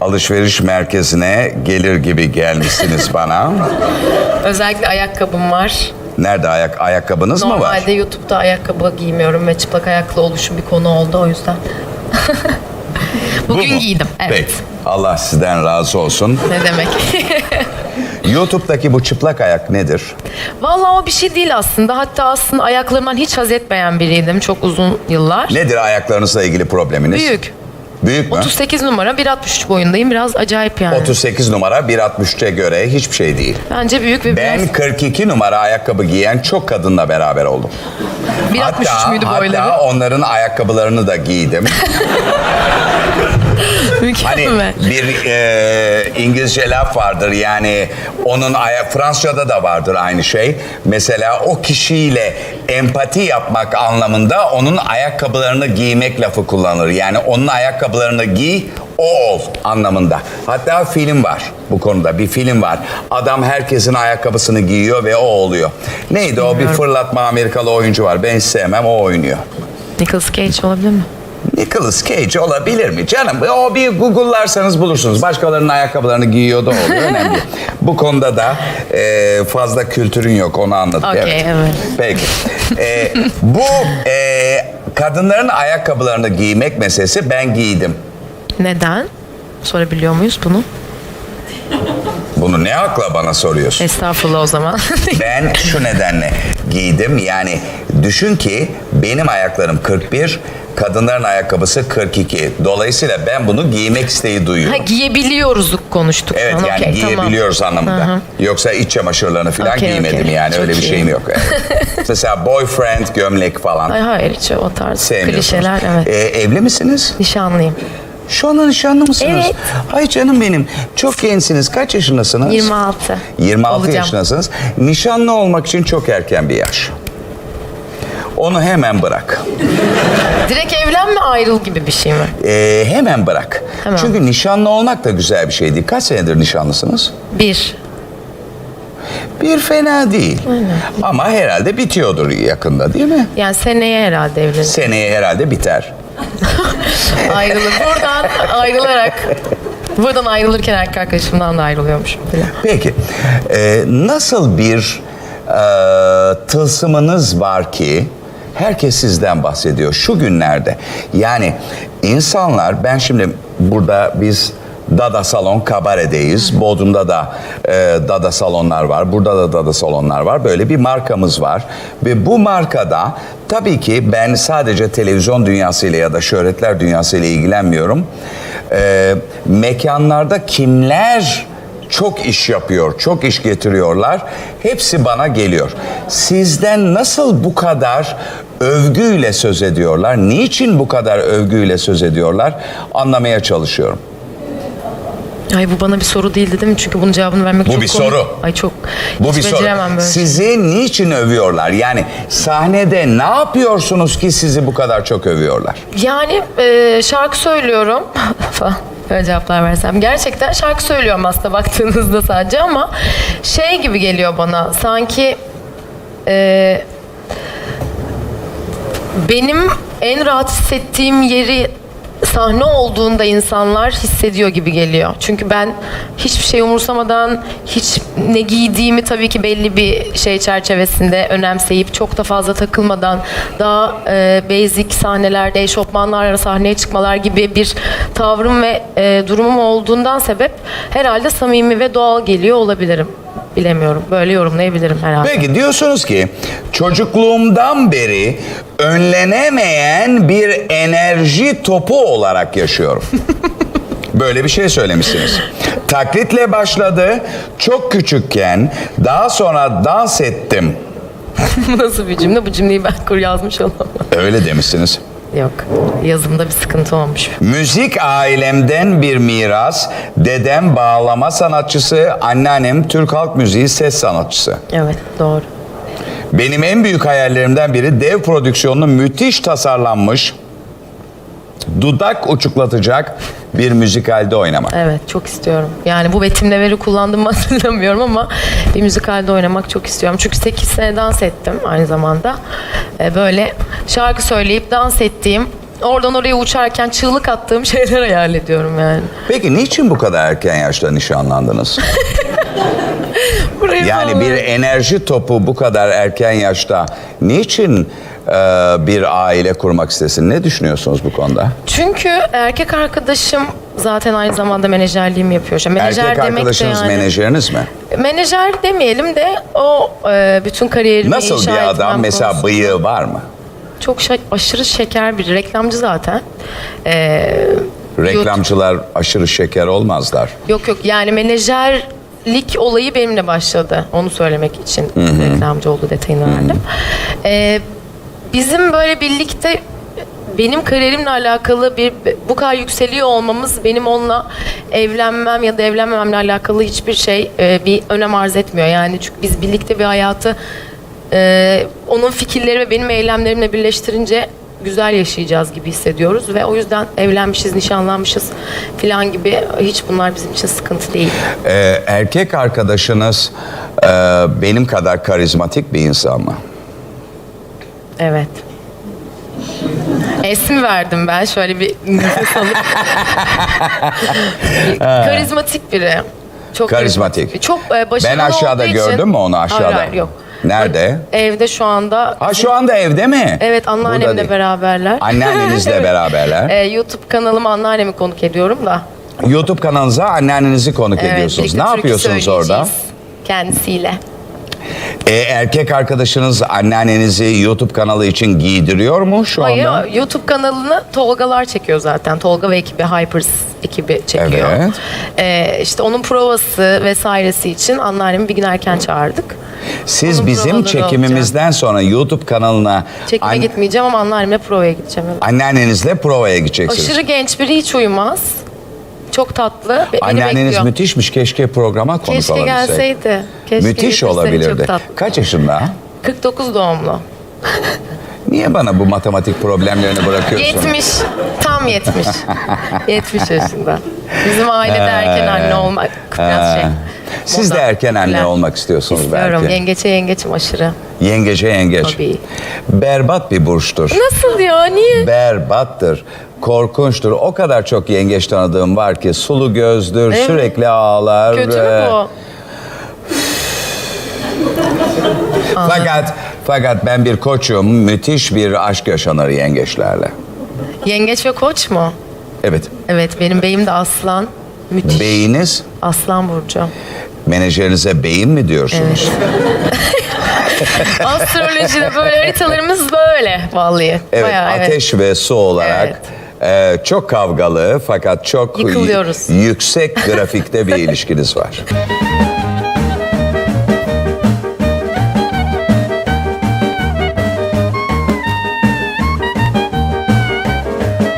alışveriş merkezine gelir gibi gelmişsiniz bana. Özellikle ayakkabım var. Nerede ayak ayakkabınız mı var? Normalde YouTube'da ayakkabı giymiyorum ve çıplak ayaklı oluşum bir konu oldu o yüzden. Bu Bugün mu? giydim. Evet. Peki. Allah sizden razı olsun. Ne demek? YouTube'daki bu çıplak ayak nedir? Vallahi o bir şey değil aslında. Hatta aslında ayaklarımdan hiç haz etmeyen biriydim çok uzun yıllar. Nedir ayaklarınızla ilgili probleminiz? Büyük. Büyük mü? 38 numara 1.63 boyundayım. Biraz acayip yani. 38 numara 1.63'e göre hiçbir şey değil. Bence büyük ve Ben biraz 42 numara ayakkabı giyen çok kadınla beraber oldum. 1.63 müydü boyları? hatta onların ayakkabılarını da giydim. Hani Mükemmel. bir e, İngilizce laf vardır yani onun aya Fransızca'da da vardır aynı şey. Mesela o kişiyle empati yapmak anlamında onun ayakkabılarını giymek lafı kullanılır. Yani onun ayakkabılarını giy o ol anlamında. Hatta film var bu konuda bir film var. Adam herkesin ayakkabısını giyiyor ve o oluyor. Neydi o bir fırlatma Amerikalı oyuncu var. Ben hiç sevmem o oynuyor. Nicolas Cage olabilir mi? Nicolas Cage olabilir mi canım? O bir Google'larsanız bulursunuz. Başkalarının ayakkabılarını giyiyor da oluyor. Önemli. Bu konuda da e, fazla kültürün yok onu anladık. Okey, evet. Peki. E, bu e, kadınların ayakkabılarını giymek meselesi ben giydim. Neden? Sorabiliyor muyuz bunu? Bunu ne akla bana soruyorsun? Estağfurullah o zaman. Ben şu nedenle giydim. Yani düşün ki benim ayaklarım 41, kadınların ayakkabısı 42. Dolayısıyla ben bunu giymek isteği duyuyorum. ha, giyebiliyoruz konuştuk. Evet yani Okey, giyebiliyoruz anlamında. Yoksa iç çamaşırlarını falan Okey, giymedim okey. yani Çok öyle bir iyi. şeyim yok. Evet. Mesela boyfriend gömlek falan Ay hayır hiç o tarz klişeler evet. Ee, evli misiniz? Nişanlıyım. Şu anda nişanlı mısınız? Evet. Ay canım benim. Çok gençsiniz. Kaç yaşındasınız? 26. 26 Olacağım. yaşındasınız. Nişanlı olmak için çok erken bir yaş. Onu hemen bırak. Direkt evlenme ayrıl gibi bir şey mi? Ee, hemen bırak. Hemen. Çünkü nişanlı olmak da güzel bir şey değil. Kaç senedir nişanlısınız? Bir. Bir fena değil. Ama herhalde bitiyordur yakında değil mi? Yani seneye herhalde evlenir. Seneye herhalde biter. Ayrılır. Buradan ayrılarak Buradan ayrılırken erkek arkadaşımdan da ayrılıyormuşum falan. Peki e, nasıl bir e, tılsımınız var ki herkes sizden bahsediyor şu günlerde. Yani insanlar ben şimdi burada biz Dada Salon Kabare'deyiz. Bodrum'da da e, Dada Salonlar var. Burada da Dada Salonlar var. Böyle bir markamız var. Ve bu markada tabii ki ben sadece televizyon dünyasıyla ya da şöhretler dünyasıyla ilgilenmiyorum. E, mekanlarda kimler çok iş yapıyor, çok iş getiriyorlar. Hepsi bana geliyor. Sizden nasıl bu kadar övgüyle söz ediyorlar? Niçin bu kadar övgüyle söz ediyorlar? Anlamaya çalışıyorum. Ay bu bana bir soru değildi değil mi? Çünkü bunun cevabını vermek Bu çok bir komik. soru. Ay çok. Bu hiç bir soru. beceremem böyle. Sizi niçin övüyorlar? Yani sahnede ne yapıyorsunuz ki sizi bu kadar çok övüyorlar? Yani e, şarkı söylüyorum falan. Böyle cevaplar versem. Gerçekten şarkı söylüyorum aslında baktığınızda sadece ama şey gibi geliyor bana. Sanki e, benim en rahat hissettiğim yeri sahne olduğunda insanlar hissediyor gibi geliyor. Çünkü ben hiçbir şey umursamadan hiç ne giydiğimi tabii ki belli bir şey çerçevesinde önemseyip çok da fazla takılmadan daha e, basic sahnelerde eşofmanlarla sahneye çıkmalar gibi bir tavrım ve e, durumum olduğundan sebep herhalde samimi ve doğal geliyor olabilirim. Bilemiyorum. Böyle yorumlayabilirim herhalde. Peki diyorsunuz ki çocukluğumdan beri önlenemeyen bir enerji topu olarak yaşıyorum. Böyle bir şey söylemişsiniz. Taklitle başladı. Çok küçükken daha sonra dans ettim. Bu nasıl bir cümle? Bu cümleyi ben kur yazmış olamam. Öyle demişsiniz. Yok. Yazımda bir sıkıntı olmuş. Müzik ailemden bir miras. Dedem bağlama sanatçısı, anneannem Türk halk müziği ses sanatçısı. Evet doğru. Benim en büyük hayallerimden biri dev prodüksiyonlu müthiş tasarlanmış dudak uçuklatacak bir müzikalde oynamak. Evet çok istiyorum. Yani bu betimlemeleri kullandığımı hatırlamıyorum ama bir müzikalde oynamak çok istiyorum. Çünkü 8 sene dans ettim aynı zamanda. Ee, böyle şarkı söyleyip dans ettiğim Oradan oraya uçarken çığlık attığım şeyler hayal ediyorum yani. Peki niçin bu kadar erken yaşta nişanlandınız? Yani bir enerji topu bu kadar erken yaşta niçin e, bir aile kurmak istesin? Ne düşünüyorsunuz bu konuda? Çünkü erkek arkadaşım zaten aynı zamanda menajerliğimi yapıyor. İşte Menajer Erkek demek de arkadaşınız yani- menajeriniz mi? Menajer demeyelim de o e, bütün kariyerimi Nasıl bir adam? Mesela konusunda- bıyığı var mı? Çok şa- aşırı şeker bir reklamcı zaten. Ee, Reklamcılar aşırı şeker olmazlar. Yok yok yani menajerlik olayı benimle başladı. Onu söylemek için reklamcı oldu detayını verdim. Ee, bizim böyle birlikte benim kariyerimle alakalı bir bu kadar yükseliyor olmamız benim onunla evlenmem ya da evlenmememle alakalı hiçbir şey e, bir önem arz etmiyor. Yani çünkü biz birlikte bir hayatı e, onun fikirleri ve benim eylemlerimle birleştirince güzel yaşayacağız gibi hissediyoruz ve o yüzden evlenmişiz, nişanlanmışız falan gibi hiç bunlar bizim için sıkıntı değil. Ee, erkek arkadaşınız e, benim kadar karizmatik bir insan mı? Evet. Esmi verdim ben şöyle bir nefes alıp. Karizmatik biri. Çok Karizmatik. Çok e, başarılı Ben aşağıda olduğu için- gördüm mü onu aşağıda? Hayır, hayır, yok. Nerede? Evde şu anda. Ha şu anda evde mi? Evet Burada anneannemle değil. beraberler. Anneannenizle Evet. beraberler. E, YouTube kanalıma anneannemi konuk ediyorum da. YouTube kanalınıza anneannenizi konuk Evet, ediyorsunuz. birlikte Ne türkü yapıyorsunuz orada? söyleyeceğiz Kendisiyle. Ee, erkek arkadaşınız anneannenizi YouTube kanalı için giydiriyor mu şu Hayır, anda? YouTube kanalını Tolgalar çekiyor zaten. Tolga ve ekibi, Hypers ekibi çekiyor. Evet. Ee, işte onun provası vesairesi için anneannemi bir gün erken çağırdık. Siz Onun bizim provaları çekimimizden sonra YouTube kanalına Çekime an- gitmeyeceğim ama anneannemle provaya gideceğim. evet. anneannenizle provaya gideceksiniz. Aşırı genç biri hiç uyumaz. Çok tatlı. Beni Anneanneniz bekliyor. müthişmiş. Keşke programa konuk Keşke olabilsek. gelseydi. Keşke Müthiş getirseydi, olabilirdi. Çok tatlı. Kaç yaşında? 49 doğumlu. Niye bana bu matematik problemlerini bırakıyorsun? 70. Tam 70. 70 yaşında. Bizim ailede erken anne olmak biraz şey. Siz de moda, erken anne popüler. olmak istiyorsunuz İstiyorum. belki. Yengeçe yengeçim aşırı. Yengece yengeç. Tabii. Berbat bir burçtur. Nasıl ya? Niye? Berbattır. Korkunçtur. O kadar çok yengeç tanıdığım var ki sulu gözdür, Evet. sürekli ağlar. Kötü mü bu? Fakat fakat ben bir koçum. Müthiş bir aşk yaşanır yengeçlerle. Yengeç ve koç mu? Evet. Evet benim beyim de aslan. Müthiş. Beyiniz Aslan burcu. menajerinize beyin mi diyorsunuz? Astrolojide böyle haritalarımız böyle vallahi. Evet, Bayağı, evet. ateş ve su olarak e, çok kavgalı fakat çok yüksek grafikte bir ilişkiniz var.